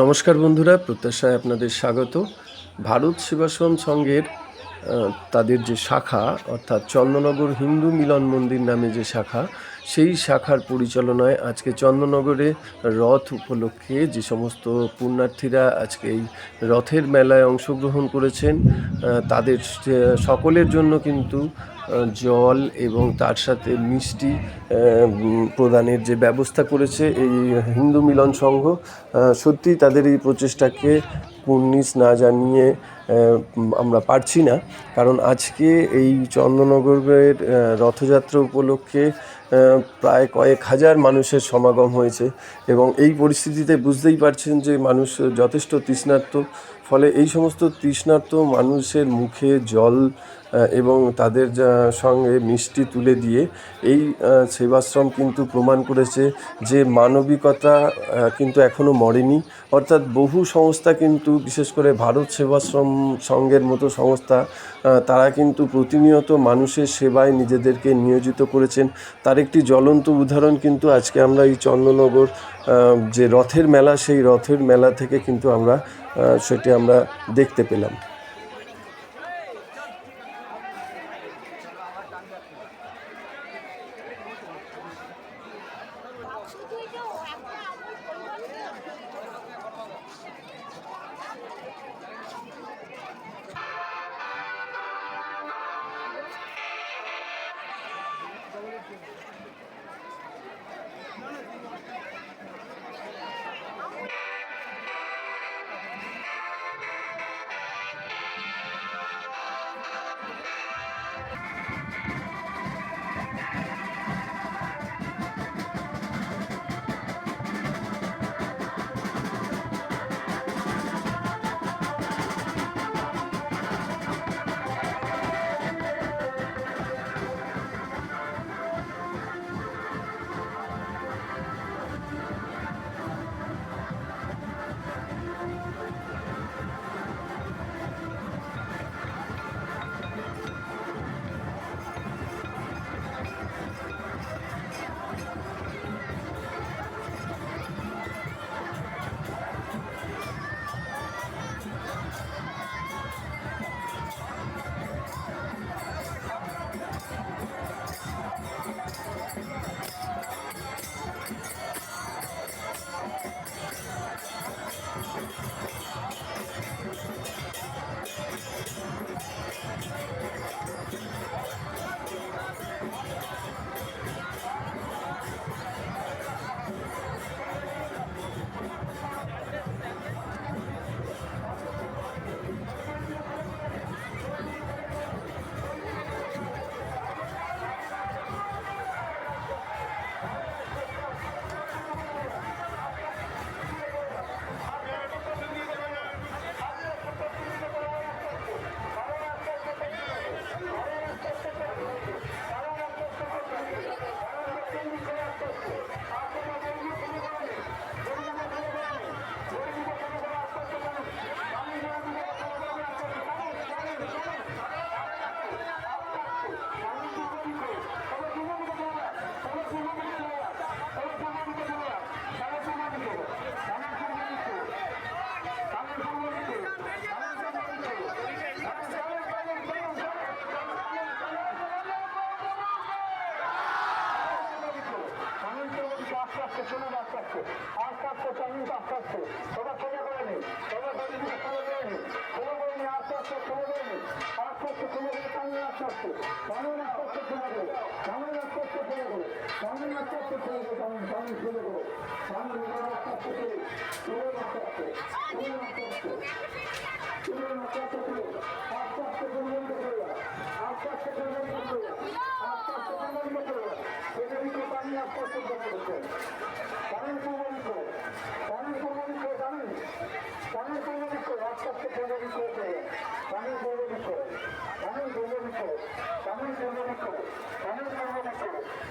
নমস্কার বন্ধুরা, প্রত্যাশায় আপনাদের স্বাগত। ভারত সেবাশ্রম সংঘের তাদের যে শাখা, অর্থাৎ চন্দননগর হিন্দু মিলন মন্দির নামে যে শাখা, সেই শাখার পরিচালনায় আজকে চন্দননগরে রথ উপলক্ষে যে সমস্ত পুণ্যার্থীরা আজকে এই রথের মেলায় অংশগ্রহণ করেছেন তাদের সকলের জন্য কিন্তু জল এবং তার সাথে মিষ্টি প্রদানের যে ব্যবস্থা করেছে এই হিন্দু মিলন সংঘ সত্যি তাদের এই প্রচেষ্টাকে কুর্নিস না জানিয়ে আমরা পারছি না। কারণ আজকে এই চন্দ্রনগরের রথযাত্রা উপলক্ষে প্রায় কয়েক হাজার মানুষের সমাগম হয়েছে এবং এই পরিস্থিতিতে বুঝতেই পারছেন যে মানুষ যথেষ্ট তৃষ্ণার্ত। ফলে এই সমস্ত তৃষ্ণার্ত মানুষের মুখে জল এবং তাদের সঙ্গে মিষ্টি তুলে দিয়ে এই সেবাশ্রম কিন্তু প্রমাণ করেছে যে মানবিকতা কিন্তু এখনও মরেনি। অর্থাৎ বহু সংস্থা কিন্তু, বিশেষ করে ভারত সেবাশ্রম সংঘের মতো সংস্থা তারা কিন্তু প্রতিনিয়ত মানুষের সেবায় নিজেদেরকে নিয়োজিত করেছেন। তার একটি জ্বলন্ত উদাহরণ কিন্তু আজকে আমরা এই চন্দ্রনগর যে রথের মেলা, সেই রথের মেলা থেকে কিন্তু আমরা সেটি আমরা দেখতে পেলাম। আস্তে আস্তে চলে আস্তে আস্তে আস্তে চালিয়ে আস্তে আস্তে সবার সোজা করে সবার বাড়ি দিকে সোজা করে নি সোজা করে নি আস্তে আস্তে সোজা করে নি আস্তে আস্তে সোজা করে টানিয়ে আস্তে আস্তে টানিয়ে আস্তে আস্তে সোজা করে টানিয়ে আস্তে আস্তে সোজা করে টানিয়ে আস্তে আস্তে সোজা করে টানিয়ে টানিয়ে সোজা করে টানিয়ে আস্তে আস্তে করে সোজা আস্তে আস্তে সোজা আস্তে আস্তে সোজা আস্তে আস্তে করে আস্তে আস্তে পরিবর্তন করে আস্তে আস্তে পরিবর্তন করে আস্তে আস্তে পরিবর্তন করে সেটা দিকে পানি আস্তে আস্তে 亀井正宗の人亀井正宗の人